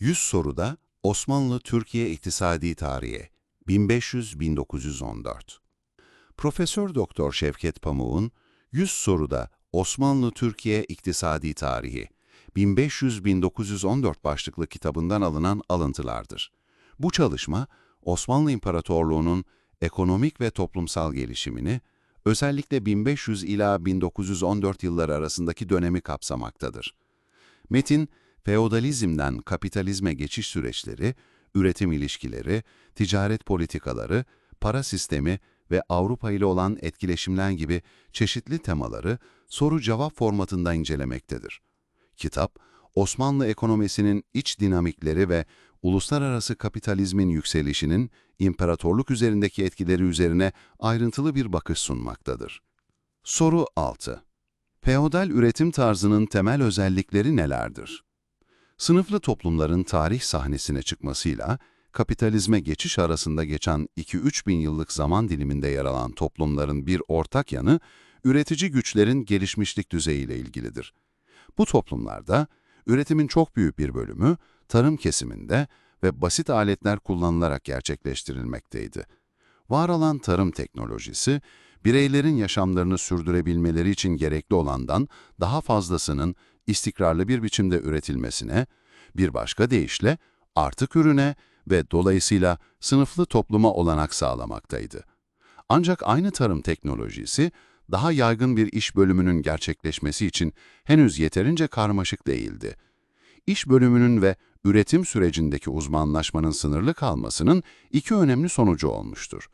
100 soruda Osmanlı-Türkiye İktisadi Tarihi 1500-1914 Profesör Doktor Şevket Pamuk'un 100 soruda Osmanlı-Türkiye İktisadi Tarihi 1500-1914 başlıklı kitabından alınan alıntılardır. Bu çalışma, Osmanlı İmparatorluğu'nun ekonomik ve toplumsal gelişimini, özellikle 1500 ila 1914 yılları arasındaki dönemi kapsamaktadır. Metin, feodalizmden kapitalizme geçiş süreçleri, üretim ilişkileri, ticaret politikaları, para sistemi ve Avrupa ile olan etkileşimler gibi çeşitli temaları soru-cevap formatında incelemektedir. Kitap, Osmanlı ekonomisinin iç dinamikleri ve uluslararası kapitalizmin yükselişinin imparatorluk üzerindeki etkileri üzerine ayrıntılı bir bakış sunmaktadır. Soru 6. Feodal üretim tarzının temel özellikleri nelerdir? Sınıflı toplumların tarih sahnesine çıkmasıyla, kapitalizme geçiş arasında geçen 2-3 bin yıllık zaman diliminde yer alan toplumların bir ortak yanı, üretici güçlerin gelişmişlik düzeyiyle ilgilidir. Bu toplumlarda, üretimin çok büyük bir bölümü, tarım kesiminde ve basit aletler kullanılarak gerçekleştirilmekteydi. Var olan tarım teknolojisi, bireylerin yaşamlarını sürdürebilmeleri için gerekli olandan daha fazlasının istikrarlı bir biçimde üretilmesine, bir başka deyişle artık ürüne ve dolayısıyla sınıflı topluma olanak sağlamaktaydı. Ancak aynı tarım teknolojisi, daha yaygın bir iş bölümünün gerçekleşmesi için henüz yeterince karmaşık değildi. İş bölümünün ve üretim sürecindeki uzmanlaşmanın sınırlı kalmasının iki önemli sonucu olmuştur.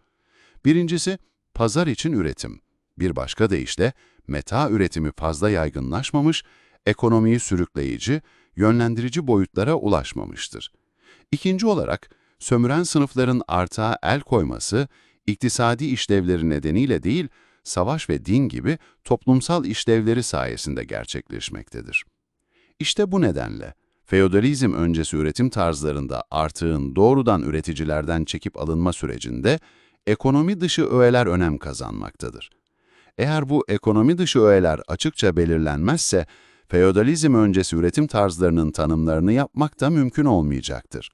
Birincisi, pazar için üretim. Bir başka deyişle, meta üretimi fazla yaygınlaşmamış, ekonomiyi sürükleyici, yönlendirici boyutlara ulaşmamıştır. İkinci olarak, sömüren sınıfların artağa el koyması, iktisadi işlevleri nedeniyle değil, savaş ve din gibi toplumsal işlevleri sayesinde gerçekleşmektedir. İşte bu nedenle, feodalizm öncesi üretim tarzlarında artığın doğrudan üreticilerden çekip alınma sürecinde ekonomi dışı öğeler önem kazanmaktadır. Eğer bu ekonomi dışı öğeler açıkça belirlenmezse, feodalizm öncesi üretim tarzlarının tanımlarını yapmak da mümkün olmayacaktır.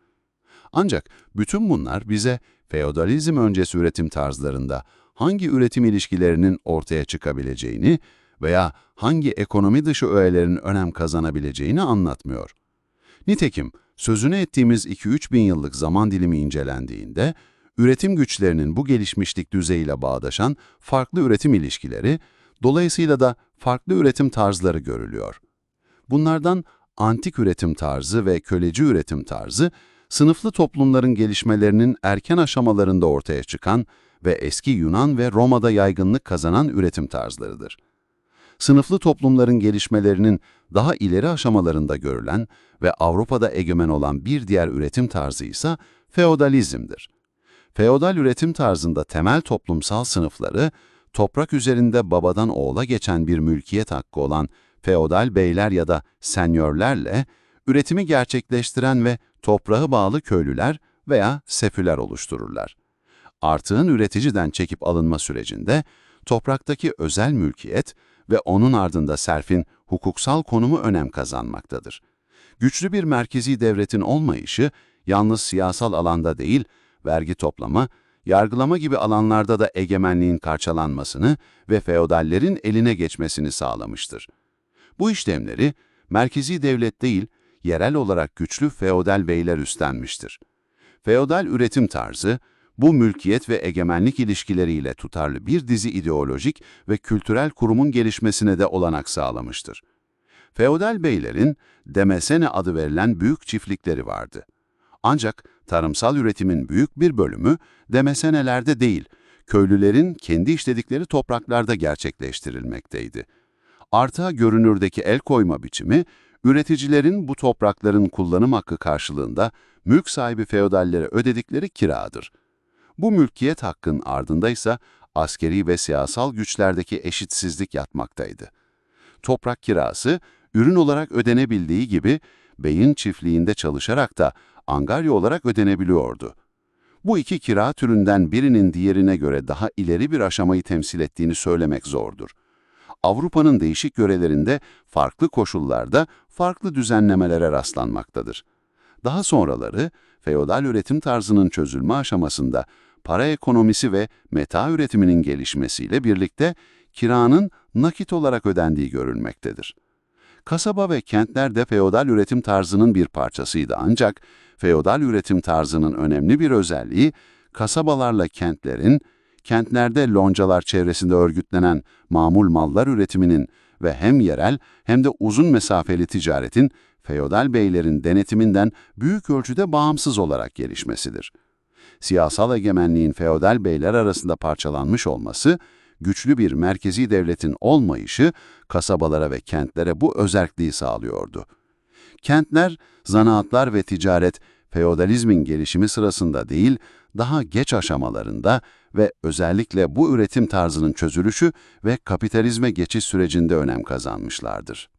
Ancak bütün bunlar bize feodalizm öncesi üretim tarzlarında hangi üretim ilişkilerinin ortaya çıkabileceğini veya hangi ekonomi dışı öğelerin önem kazanabileceğini anlatmıyor. Nitekim sözünü ettiğimiz 2-3 bin yıllık zaman dilimi incelendiğinde, üretim güçlerinin bu gelişmişlik düzeyiyle bağdaşan farklı üretim ilişkileri, dolayısıyla da farklı üretim tarzları görülüyor. Bunlardan antik üretim tarzı ve köleci üretim tarzı, sınıflı toplumların gelişmelerinin erken aşamalarında ortaya çıkan ve eski Yunan ve Roma'da yaygınlık kazanan üretim tarzlarıdır. Sınıflı toplumların gelişmelerinin daha ileri aşamalarında görülen ve Avrupa'da egemen olan bir diğer üretim tarzı ise feodalizmdir. Feodal üretim tarzında temel toplumsal sınıfları, toprak üzerinde babadan oğula geçen bir mülkiyet hakkı olan feodal beyler ya da senyörlerle, üretimi gerçekleştiren ve toprağı bağlı köylüler veya sefüler oluştururlar. Artığın üreticiden çekip alınma sürecinde, topraktaki özel mülkiyet ve onun ardında serfin hukuksal konumu önem kazanmaktadır. Güçlü bir merkezi devletin olmayışı, yalnız siyasal alanda değil, vergi toplama, yargılama gibi alanlarda da egemenliğin karşılanmasını ve feodallerin eline geçmesini sağlamıştır. Bu işlemleri merkezi devlet değil, yerel olarak güçlü feodal beyler üstlenmiştir. Feodal üretim tarzı, bu mülkiyet ve egemenlik ilişkileriyle tutarlı bir dizi ideolojik ve kültürel kurumun gelişmesine de olanak sağlamıştır. Feodal beylerin demesene adı verilen büyük çiftlikleri vardı. Ancak tarımsal üretimin büyük bir bölümü demesenelerde değil, köylülerin kendi işledikleri topraklarda gerçekleştirilmekteydi. Arta görünürdeki el koyma biçimi, üreticilerin bu toprakların kullanım hakkı karşılığında mülk sahibi feodallere ödedikleri kiradır. Bu mülkiyet hakkın ardında ise askeri ve siyasal güçlerdeki eşitsizlik yatmaktaydı. Toprak kirası, ürün olarak ödenebildiği gibi beyin çiftliğinde çalışarak da angarya olarak ödenebiliyordu. Bu iki kira türünden birinin diğerine göre daha ileri bir aşamayı temsil ettiğini söylemek zordur. Avrupa'nın değişik yörelerinde farklı koşullarda farklı düzenlemelere rastlanmaktadır. Daha sonraları, feodal üretim tarzının çözülme aşamasında para ekonomisi ve meta üretiminin gelişmesiyle birlikte kiranın nakit olarak ödendiği görülmektedir. Kasaba ve kentler de feodal üretim tarzının bir parçasıydı ancak feodal üretim tarzının önemli bir özelliği kasabalarla kentlerin, kentlerde loncalar çevresinde örgütlenen mamul mallar üretiminin ve hem yerel hem de uzun mesafeli ticaretin feodal beylerin denetiminden büyük ölçüde bağımsız olarak gelişmesidir. Siyasal egemenliğin feodal beyler arasında parçalanmış olması, güçlü bir merkezi devletin olmayışı kasabalara ve kentlere bu özerkliği sağlıyordu. Kentler, zanaatlar ve ticaret feodalizmin gelişimi sırasında değil, daha geç aşamalarında ve özellikle bu üretim tarzının çözülüşü ve kapitalizme geçiş sürecinde önem kazanmışlardır.